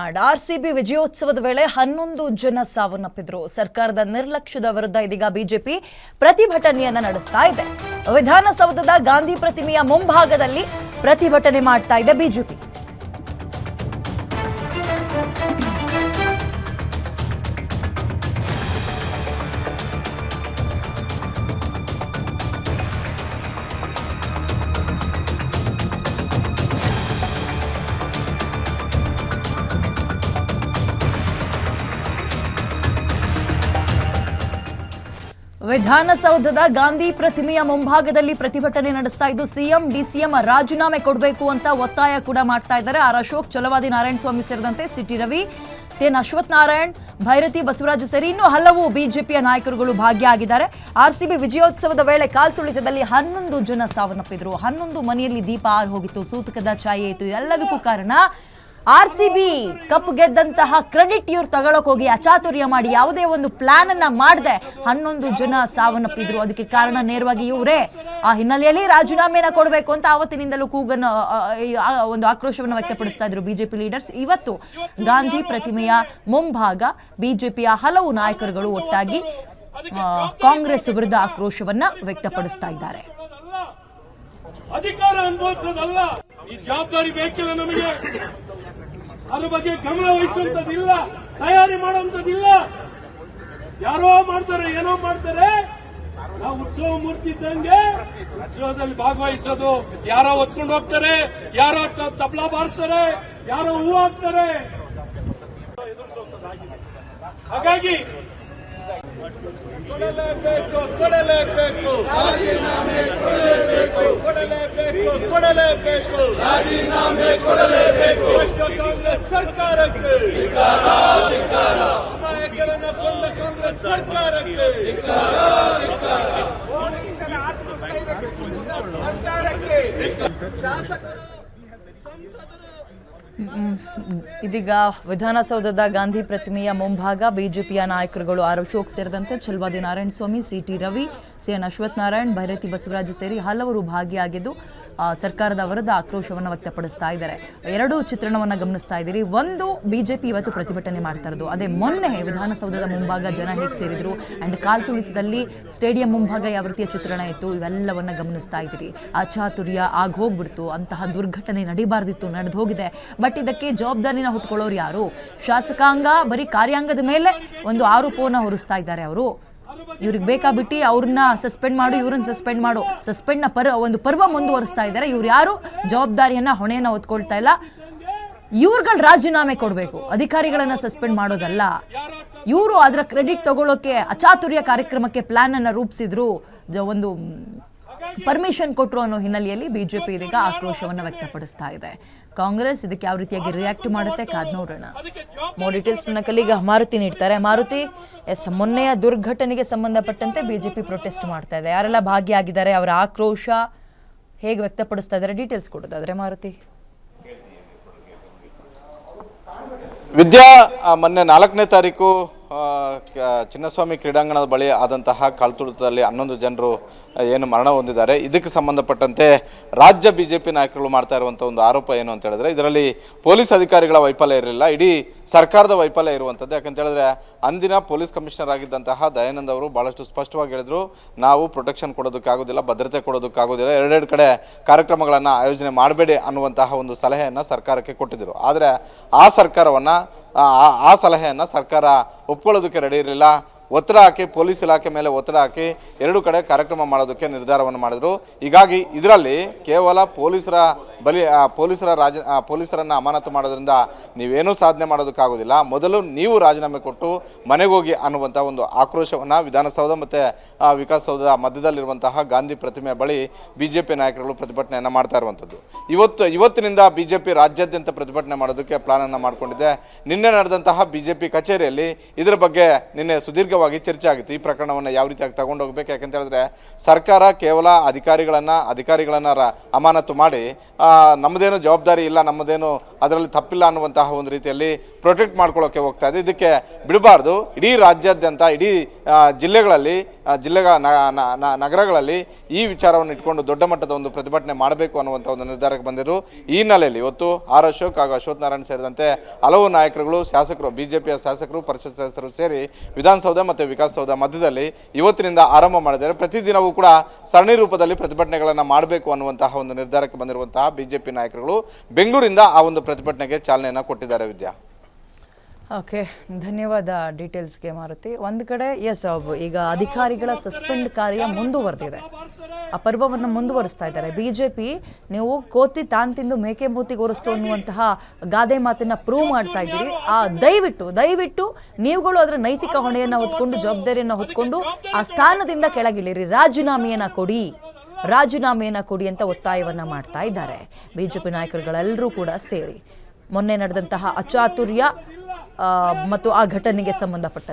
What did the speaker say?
RCB ವಿಜಯೋತ್ಸವದ ವೇಳೆ ಹನ್ನೊಂದು ಜನ ಸಾವನ್ನಪ್ಪಿದ್ರು. ಸರ್ಕಾರದ ನಿರ್ಲಕ್ಷ್ಯದ ವಿರುದ್ಧ ಇದೀಗ ಬಿಜೆಪಿ ಪ್ರತಿಭಟನೆಯನ್ನ ನಡೆಸ್ತಾ ಇದೆ. ವಿಧಾನಸೌಧದ ಗಾಂಧಿ ಪ್ರತಿಮೆಯ ಮುಂಭಾಗದಲ್ಲಿ ಪ್ರತಿಭಟನೆ ಮಾಡ್ತಾ ಇದೆ ಬಿಜೆಪಿ. ವಿಧಾನಸೌಧದ ಗಾಂಧಿ ಪ್ರತಿಮೆಯ ಮುಂಭಾಗದಲ್ಲಿ ಪ್ರತಿಭಟನೆ ನಡೆಸ್ತಾ ಇದ್ದು ಸಿಎಂ, ಡಿಸಿಎಂ ರಾಜೀನಾಮೆ ಕೊಡಬೇಕು ಅಂತ ಒತ್ತಾಯ ಕೂಡ ಮಾಡ್ತಾ ಇದ್ದಾರೆ. ಆರ್ ಅಶೋಕ್, ಚಲವಾದಿ ನಾರಾಯಣ ಸ್ವಾಮಿ ಸೇರಿದಂತೆ ಸಿಟಿ ರವಿ, ಸಿಎನ್ ಅಶ್ವಥ್ ನಾರಾಯಣ್, ಭೈರತಿ ಬಸವರಾಜು ಸೇರಿ ಇನ್ನೂ ಹಲವು ಬಿಜೆಪಿಯ ನಾಯಕರುಗಳು ಭಾಗಿಯಾಗಿದ್ದಾರೆ. ಆರ್ಸಿಬಿ ವಿಜಯೋತ್ಸವದ ವೇಳೆ ಕಾಲ್ತುಳಿತದಲ್ಲಿ ಹನ್ನೊಂದು ಜನ ಸಾವನ್ನಪ್ಪಿದ್ರು. ಹನ್ನೊಂದು ಮನೆಯಲ್ಲಿ ದೀಪ ಆರು ಹೋಗಿತ್ತು. ಸೂತಕದ ಛಾಯೆ ಇತ್ತು. ಎಲ್ಲದಕ್ಕೂ ಕಾರಣ ಆರ್ ಸಿ ಬಿ ಕಪ್ ಗೆದ್ದಂತಹ ಕ್ರೆಡಿಟ್ ಇವ್ರು ತಗೊಳಕ್ ಹೋಗಿ ಅಚಾತುರ್ಯ ಮಾಡಿ ಯಾವುದೇ ಒಂದು ಪ್ಲಾನ್ ಅನ್ನ ಮಾಡದೆ ಹನ್ನೊಂದು ಜನ ಸಾವನ್ನಪ್ಪಿದ್ರು. ಅದಕ್ಕೆ ಕಾರಣ ನೇರವಾಗಿ ಇವರೇ. ಆ ಹಿನ್ನೆಲೆಯಲ್ಲಿ ರಾಜೀನಾಮೆನ ಕೊಡಬೇಕು ಅಂತ ಆವತ್ತಿನಿಂದಲೂ ಕೂಗನ್ನು ಒಂದು ಆಕ್ರೋಶವನ್ನು ವ್ಯಕ್ತಪಡಿಸ್ತಾ ಇದ್ರು ಬಿಜೆಪಿ ಲೀಡರ್ಸ್. ಇವತ್ತು ಗಾಂಧಿ ಪ್ರತಿಮೆಯ ಮುಂಭಾಗ ಬಿಜೆಪಿಯ ಹಲವು ನಾಯಕರುಗಳು ಒಟ್ಟಾಗಿ ಕಾಂಗ್ರೆಸ್ ವಿರುದ್ಧ ಆಕ್ರೋಶವನ್ನ ವ್ಯಕ್ತಪಡಿಸ್ತಾ ಇದ್ದಾರೆ. ಅಧಿಕಾರ ಅನುಭವಿಸೋದಲ್ಲ ಈ ಜವಾಬ್ದಾರಿ ಬೇಕಿಲ್ಲ ನಮಗೆ. ಅದ್ರ ಬಗ್ಗೆ ಗಮನ ವಹಿಸುವಂತದಿಲ್ಲ ತಯಾರಿ ಮಾಡುವಂತದಿಲ್ಲ ಯಾರೋ ಮಾಡ್ತಾರೆ, ಏನೋ ಮಾಡ್ತಾರೆ. ನಾವು ಉತ್ಸವ ಮೂರ್ತಿ ಇದ್ದಂಗೆ ಉತ್ಸವದಲ್ಲಿ ಭಾಗವಹಿಸೋದು. ಯಾರೋ ಹೊತ್ಕೊಂಡು ಹೋಗ್ತಾರೆ, ಯಾರೋ ತಬ್ಲ ಬಾರಿಸ್ತಾರೆ, ಯಾರೋ ಹೂ ಹಾಕ್ತಾರೆ. ಹಾಗಾಗಿ ಕೊಡಲೇಬೇಕು ಕೊಡಲೇಬೇಕು. ಕೊಡಲೇ ಕೊಡಲೇಬೇಕು. ರಾಜೀನಾಮೆ ಕೊಡಲೇಬೇಕು. ಕಾಂಗ್ರೆಸ್ ಸರ್ಕಾರಕ್ಕೆ. ನಾಯಕರನ್ನ ಕೊಂದ ಕಾಂಗ್ರೆಸ್ ಸರ್ಕಾರಕ್ಕೆ. ಇದೀಗ ವಿಧಾನಸೌಧದ ಗಾಂಧಿ ಪ್ರತಿಮೆಯ ಮುಂಭಾಗ ಬಿಜೆಪಿಯ ನಾಯಕರುಗಳು ಆರ್ ಅಶೋಕ್ ಸೇರಿದಂತೆ Chalavadi Narayana Swamy C T Ravi CN Ashwath Narayan Byrathi Basavaraju ಸೇರಿ ಹಲವರು ಭಾಗಿಯಾಗಿದ್ದು ಆ, ಸರ್ಕಾರದ ವಿರುದ್ಧ ಆಕ್ರೋಶವನ್ನು ವ್ಯಕ್ತಪಡಿಸ್ತಾ ಇದ್ದಾರೆ. ಎರಡು ಚಿತ್ರಣವನ್ನು ಗಮನಿಸ್ತಾ ಇದ್ದೀರಿ. ಒಂದು ಬಿಜೆಪಿ ಇವತ್ತು ಪ್ರತಿಭಟನೆ ಮಾಡ್ತಾ ಇರೋದು. ಅದೇ ಮೊನ್ನೆ ವಿಧಾನಸೌಧದ ಮುಂಭಾಗ ಜನ ಹೇಗೆ ಸೇರಿದ್ರು ಅಂಡ್ ಕಾಲ್ತುಳಿತದಲ್ಲಿ ಸ್ಟೇಡಿಯಂ ಮುಂಭಾಗ ಯಾವ ರೀತಿಯ ಚಿತ್ರಣ ಇತ್ತು ಇವೆಲ್ಲವನ್ನು ಗಮನಿಸ್ತಾ ಇದ್ದೀರಿ. ಅಚಾತುರ್ಯ ಆಗ ಆಗೋಗ್ಬಿಡ್ತು ಅಂತಹ ದುರ್ಘಟನೆ ನಡಿಬಾರ್ದಿತ್ತು ನಡೆದು ಹೋಗಿದೆ ಬಟ್ ಇದಕ್ಕೆ ಜವಾಬ್ದಾರಿನ ಹೊತ್ಕೊಳ್ಳೋರು ಯಾರು? ಶಾಸಕಾಂಗ, ಬರೀ ಕಾರ್ಯಾಂಗದ ಮೇಲೆ ಒಂದು ಆರೋಪವನ್ನು ಹೊರಿಸ್ತಾ ಇದ್ದಾರೆ ಅವರು. ಇವ್ರಿಗೆ ಬೇಕಾಬಿಟ್ಟು ಅವ್ರನ್ನ ಸಸ್ಪೆಂಡ್ ಮಾಡು, ಇವ್ರನ್ನ ಸಸ್ಪೆಂಡ್ ಮಾಡು. ಸಸ್ಪೆಂಡ್ನ ಪರ್, ಒಂದು ಪರ್ವ ಮುಂದುವರಿಸ್ತಾ ಇದ್ದಾರೆ. ಇವ್ರು ಯಾರು? ಜವಾಬ್ದಾರಿಯನ್ನ, ಹೊಣೆಯನ್ನ ಹೊತ್ಕೊಳ್ತಾ ಇಲ್ಲ. ಇವ್ರುಗಳು ರಾಜೀನಾಮೆ ಕೊಡಬೇಕು. ಅಧಿಕಾರಿಗಳನ್ನ ಸಸ್ಪೆಂಡ್ ಮಾಡೋದಲ್ಲ. ಇವರು ಅದರ ಕ್ರೆಡಿಟ್ ತಗೊಳ್ಳೋಕೆ ಅಚಾತುರ್ಯ ಕಾರ್ಯಕ್ರಮಕ್ಕೆ ಪ್ಲಾನ್ ಅನ್ನ ರೂಪಿಸಿದ್ರು. ಒಂದು ಪರ್ಮಿಷನ್ ಕೊಟ್ಟರು ಅನ್ನೋ ಹಿನ್ನೆಲೆಯಲ್ಲಿ ಬಿಜೆಪಿ ಇದೀಗ ಆಕ್ರೋಶವನ್ನು ವ್ಯಕ್ತಪಡಿಸ್ತಾ ಇದೆ. ಕಾಂಗ್ರೆಸ್ ಇದಕ್ಕೆ ಯಾವ ರೀತಿಯಾಗಿ ರಿಯಾಕ್ಟ್ ಮಾಡುತ್ತೆ ಕಾದ್ ನೋಡೋಣ. ಮೋರ್ ಡೀಟೇಲ್ಸ್ ನನ್ನ ಕಲೀಗ ಮಾರುತಿ ನೀಡ್ತಾರೆ. ಮಾರುತಿ, ಎಸ್, ಮೊನ್ನೆಯ ದುರ್ಘಟನೆಗೆ ಸಂಬಂಧಪಟ್ಟಂತೆ ಬಿಜೆಪಿ ಪ್ರೊಟೆಸ್ಟ್ ಮಾಡ್ತಾ ಇದೆ. ಯಾರೆಲ್ಲ ಭಾಗಿಯಾಗಿದ್ದಾರೆ, ಅವರ ಆಕ್ರೋಶ ಹೇಗೆ ವ್ಯಕ್ತಪಡಿಸ್ತಾ ಇದ್ದಾರೆ? ಡೀಟೇಲ್ಸ್ ಕೊಡೋದಾದ್ರೆ ಮಾರುತಿ. ವಿದ್ಯಾ ಮೊನ್ನೆ ನಾಲ್ಕನೇ ತಾರೀಕು ಚಿನ್ನಸ್ವಾಮಿ ಕ್ರೀಡಾಂಗಣದ ಬಳಿ ಆದಂತಹ ಕಾಳ್ತುಳಿತದಲ್ಲಿ ಹನ್ನೊಂದು ಜನರು ಏನು ಮರಣ ಹೊಂದಿದ್ದಾರೆ. ಇದಕ್ಕೆ ಸಂಬಂಧಪಟ್ಟಂತೆ ರಾಜ್ಯ ಬಿ ಜೆ ಪಿ ನಾಯಕರು ಮಾಡ್ತಾ ಇರುವಂಥ ಒಂದು ಆರೋಪ ಏನು ಅಂತ ಹೇಳಿದ್ರೆ, ಇದರಲ್ಲಿ ಪೊಲೀಸ್ ಅಧಿಕಾರಿಗಳ ವೈಫಲ್ಯ ಇರಲಿಲ್ಲ. ಇಡೀ ಸರ್ಕಾರದ ವೈಫಲ್ಯ ಇರುವಂಥದ್ದು ಯಾಕಂತ ಹೇಳಿದ್ರೆ, ಅಂದಿನ ಪೊಲೀಸ್ ಕಮಿಷನರ್ ಆಗಿದ್ದಂತಹ ದಯಾನಂದ್ ಅವರು ಬಹಳಷ್ಟು ಸ್ಪಷ್ಟವಾಗಿ ಹೇಳಿದ್ರು, ನಾವು ಪ್ರೊಟೆಕ್ಷನ್ ಕೊಡೋದಕ್ಕಾಗೋದಿಲ್ಲ, ಭದ್ರತೆ ಕೊಡೋದಕ್ಕಾಗೋದಿಲ್ಲ, ಎರಡೆರಡು ಕಡೆ ಕಾರ್ಯಕ್ರಮಗಳನ್ನು ಆಯೋಜನೆ ಮಾಡಬೇಡಿ ಅನ್ನುವಂತಹ ಒಂದು ಸಲಹೆಯನ್ನು ಸರ್ಕಾರಕ್ಕೆ ಕೊಟ್ಟಿದ್ದರು ಆದರೆ ಆ ಸರ್ಕಾರವನ್ನು ಆ ಸಲಹೆಯನ್ನು ಸರ್ಕಾರ ಒಪ್ಕೊಳ್ಳೋದಕ್ಕೆ ರೆಡಿ ಇರಲಿಲ್ಲ. ಒತ್ತಡ ಹಾಕಿ, ಪೊಲೀಸ್ ಇಲಾಖೆ ಮೇಲೆ ಒತ್ತಡ ಹಾಕಿ ಎರಡು ಕಡೆ ಕಾರ್ಯಕ್ರಮ ಮಾಡೋದಕ್ಕೆ ನಿರ್ಧಾರವನ್ನು ಮಾಡಿದರು. ಹೀಗಾಗಿ ಇದರಲ್ಲಿ ಕೇವಲ ಪೊಲೀಸರ ಬಲಿ ಪೊಲೀಸರ ರಾಜ ಪೊಲೀಸರನ್ನು ಅಮಾನತು ಮಾಡೋದ್ರಿಂದ ನೀವೇನೂ ಸಾಧನೆ ಮಾಡೋದಕ್ಕಾಗೋದಿಲ್ಲ. ಮೊದಲು ನೀವು ರಾಜೀನಾಮೆ ಕೊಟ್ಟು ಮನೆಗೆ ಹೋಗಿ ಅನ್ನುವಂಥ ಒಂದು ಆಕ್ರೋಶವನ್ನು ವಿಧಾನಸೌಧ ಮತ್ತು ವಿಕಾಸಸೌಧದ ಮಧ್ಯದಲ್ಲಿರುವಂತಹ ಗಾಂಧಿ ಪ್ರತಿಮೆ ಬಳಿ ಬಿ ಜೆ ಪಿ ನಾಯಕರುಗಳು ಪ್ರತಿಭಟನೆಯನ್ನು ಮಾಡ್ತಾ ಇರುವಂಥದ್ದು. ಇವತ್ತು, ಇವತ್ತಿನಿಂದ ಬಿ ಜೆ ಪಿ ರಾಜ್ಯಾದ್ಯಂತ ಪ್ರತಿಭಟನೆ ಮಾಡೋದಕ್ಕೆ ಪ್ಲಾನನ್ನು ಮಾಡಿಕೊಂಡಿದೆ. ನಿನ್ನೆ ನಡೆದಂತಹ ಬಿ ಜೆ ಪಿ ಕಚೇರಿಯಲ್ಲಿ ಇದರ ಬಗ್ಗೆ ನಿನ್ನೆ ಸುದೀರ್ಘವಾಗಿ ಚರ್ಚೆ ಆಗಿತ್ತು. ಈ ಪ್ರಕರಣವನ್ನು ಯಾವ ರೀತಿಯಾಗಿ ತಗೊಂಡು ಹೋಗ್ಬೇಕು? ಯಾಕಂತ ಹೇಳಿದ್ರೆ ಸರ್ಕಾರ ಕೇವಲ ಅಧಿಕಾರಿಗಳನ್ನು ಅಧಿಕಾರಿಗಳನ್ನು ಅಮಾನತು ಮಾಡಿ ನಮ್ಮದೇನು ಜವಾಬ್ದಾರಿ ಇಲ್ಲ, ನಮ್ಮದೇನು ಅದರಲ್ಲಿ ತಪ್ಪಿಲ್ಲ ಅನ್ನುವಂತಹ ಒಂದು ರೀತಿಯಲ್ಲಿ ಪ್ರೊಟೆಕ್ಟ್ ಮಾಡ್ಕೊಳ್ಳೋಕ್ಕೆ ಹೋಗ್ತಾ ಇದೆ. ಇದಕ್ಕೆ ಬಿಡಬಾರ್ದು. ಇಡೀ ರಾಜ್ಯಾದ್ಯಂತ, ಇಡೀ ಜಿಲ್ಲೆಗಳಲ್ಲಿ ಜಿಲ್ಲೆಗಳ ನಗರಗಳಲ್ಲಿ ಈ ವಿಚಾರವನ್ನು ಇಟ್ಕೊಂಡು ದೊಡ್ಡ ಮಟ್ಟದ ಒಂದು ಪ್ರತಿಭಟನೆ ಮಾಡಬೇಕು ಅನ್ನುವಂಥ ಒಂದು ನಿರ್ಧಾರಕ್ಕೆ ಬಂದಿದ್ದರು ಈ ಹಿನ್ನೆಲೆಯಲ್ಲಿ ಇವತ್ತು ಆರ್ ಅಶೋಕ್ ಹಾಗೂ ಅಶೋಕ್ ನಾರಾಯಣ್ ಸೇರಿದಂತೆ ಹಲವು ನಾಯಕರುಗಳು, ಶಾಸಕರು, ಬಿಜೆಪಿಯ ಶಾಸಕರು, ಪರಿಷತ್ ಸದಸ್ಯರು ಸೇರಿ ವಿಧಾನಸೌಧ ಮತ್ತು ವಿಕಾಸಸೌಧ ಮಧ್ಯದಲ್ಲಿ ಇವತ್ತಿನಿಂದ ಆರಂಭ ಮಾಡಿದ್ದಾರೆ. ಪ್ರತಿದಿನವೂ ಕೂಡ ಸರಣಿ ರೂಪದಲ್ಲಿ ಪ್ರತಿಭಟನೆಗಳನ್ನು ಮಾಡಬೇಕು ಅನ್ನುವಂತಹ ಒಂದು ನಿರ್ಧಾರಕ್ಕೆ ಬಂದಿರುವಂತಹ ಬಿಜೆಪಿ ನಾಯಕರುಗಳು ಬೆಂಗಳೂರಿಂದ ಆ ಒಂದು ಪ್ರತಿಭಟನೆಗೆ ಚಾಲನೆಯನ್ನು ಕೊಟ್ಟಿದ್ದಾರೆ ವಿದ್ಯಾ. ಓಕೆ, ಧನ್ಯವಾದ ಡೀಟೇಲ್ಸ್ಗೆ ಮಾರುತಿ. ಒಂದು ಕಡೆ ಎಸ್ ಈಗ ಅಧಿಕಾರಿಗಳ ಸಸ್ಪೆಂಡ್ ಕಾರ್ಯ ಮುಂದುವರೆದಿದೆ. ಆ ಪರ್ವವನ್ನು ಮುಂದುವರಿಸ್ತಾ ಇದ್ದಾರೆ. ಬಿ ಜೆ ಪಿ ನೀವು ಕೋತಿ ತಾನ್ ತಿಂದು ಮೇಕೆ ಮೂತಿ ಒರೆಸ್ತು ಅನ್ನುವಂತಹ ಗಾದೆ ಮಾತನ್ನ ಪ್ರೂವ್ ಮಾಡ್ತಾ ಇದ್ದೀರಿ. ಆ, ದಯವಿಟ್ಟು ದಯವಿಟ್ಟು ನೀವುಗಳು ಅದರ ನೈತಿಕ ಹೊಣೆಯನ್ನು ಹೊತ್ಕೊಂಡು, ಜವಾಬ್ದಾರಿಯನ್ನು ಹೊತ್ಕೊಂಡು, ಆ ಸ್ಥಾನದಿಂದ ಕೆಳಗಿಳಿರಿ. ರಾಜೀನಾಮೆಯನ್ನು ಕೊಡಿ. ರಾಜೀನಾಮೆಯನ್ನು ಕೊಡಿ ಅಂತ ಒತ್ತಾಯವನ್ನ ಮಾಡ್ತಾ ಇದ್ದಾರೆ. ಬಿಜೆಪಿ ನಾಯಕರುಗಳೆಲ್ಲರೂ ಕೂಡ ಸೇರಿ. ಮೊನ್ನೆ ನಡೆದಂತಹ ಅಚಾತುರ್ಯ ಮತ್ತು ಆ ಘಟನೆಗೆ ಸಂಬಂಧಪಟ್ಟ